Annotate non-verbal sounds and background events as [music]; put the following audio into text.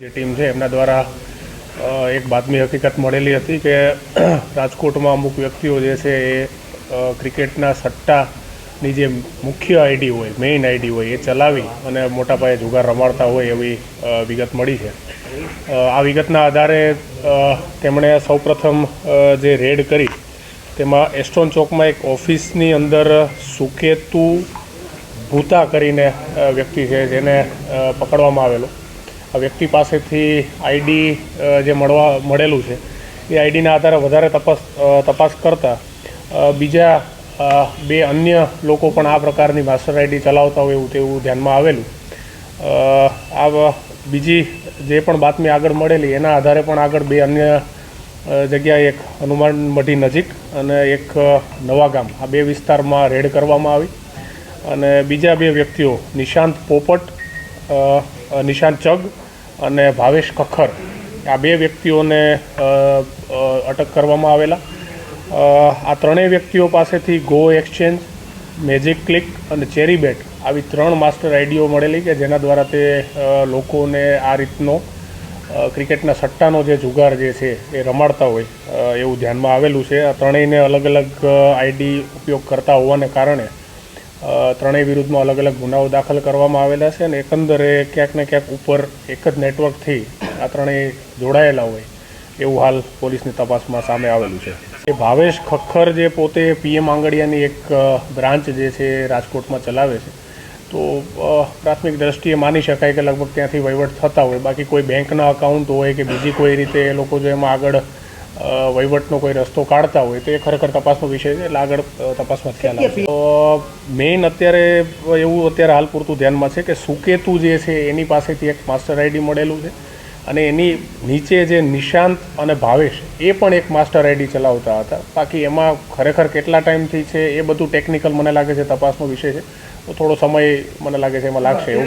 જે ટીમ છે એમના દ્વારા એક બાતમી હકીકત મળેલી હતી કે, [clears throat] રાજકોટમાં અમુક વ્યક્તિઓ જે છે એ ક્રિકેટના સટ્ટાની જે મુખ્ય આઈડી હોય, મેઇન આઈડી હોય, એ ચલાવી અને મોટા પાયે જુગાર રમાડતા હોય એવી વિગત મળી છે. આ વિગતના આધારે તેમણે સૌપ્રથમ જે રેડ કરી, તેમાં એસ્ટોન ચોકમાં એક ઓફિસની અંદર સુકેતુ ભૂતા કરીને વ્યક્તિ છે જેને પકડવામાં આવેલો. આ વ્યક્તિ પાસેથી આઈડી જે મળવા, મળેલું છે, એ આઈડીના આધારે વધારે તપાસ તપાસ કરતાં બીજા બે અન્ય લોકો પણ આ પ્રકારની માસ્ટર આઈડી ચલાવતા હોય એવું તેવું ધ્યાનમાં આવેલું. આ બીજી જે પણ બાતમી આગળ મળેલી, એના આધારે પણ આગળ બે અન્ય જગ્યાએ એક હનુમાન મઢી નજીક અને એક નવા ગામ, આ બે વિસ્તારમાં રેડ કરવામાં આવી. અને બીજા બે વ્યક્તિઓ, નિશાંત પોપટ નિશાંત ચગ અને ભાવેશ ખખર, આ બે વ્યક્તિઓને અટક કરવામાં આવેલા. આ ત્રણેય વ્યક્તિઓ પાસેથી ગો એક્સચેન્જ મેજિક ક્લિક અને ચેરી બેટ આવી ત્રણ માસ્ટર આઈડીઓ મળેલી કે જેના દ્વારા તે લોકોને આ રીતનો ક્રિકેટના સટ્ટાનો જે જુગાર જે છે એ રમાડતા હોય એવું ધ્યાનમાં આવેલું છે. આ ત્રણેયને અલગ અલગ આઈડી ઉપયોગ કરતા હોવાને કારણે ત્રણેય વિરુદ્ધમાં અલગ અલગ ગુનાઓ દાખલ કરવામાં આવેલા છે અને એકંદરે ક્યાંક ને ક્યાંક ઉપર એક જ નેટવર્કથી આ ત્રણેય જોડાયેલા હોય એવું હાલ પોલીસની તપાસમાં સામે આવેલું છે. એ ભાવેશ ખખર જે પોતે પીએમ આંગડિયાની એક બ્રાન્ચ જે છે રાજકોટમાં ચલાવે છે. તો પ્રાથમિક દ્રષ્ટિએ માની શકાય કે લગભગ ત્યાંથી વહીવટ થતા હોય. બાકી કોઈ બેંકના અકાઉન્ટ હોય કે બીજી કોઈ રીતે એ લોકો જો એમાં આગળ વહીવટનો કોઈ રસ્તો કાઢતા હોય તો એ ખરેખર તપાસનો વિષય છે. એટલે આગળ તપાસમાં ખ્યાલ આવશે. તો મેઇન અત્યારે એવું અત્યારે હાલ પૂરતું ધ્યાનમાં છે કે સુકેતુ જે છે એની પાસેથી એક માસ્ટર આઈડી મળેલું છે અને એની નીચે જે નિશાંત અને ભાવેશ એ પણ એક માસ્ટર આઈડી ચલાવતા હતા. બાકી એમાં ખરેખર કેટલા ટાઈમથી છે એ બધું ટેકનિકલ મને લાગે છે તપાસનો વિષય છે. તો થોડો સમય મને લાગે છે એમાં લાગશે એવું.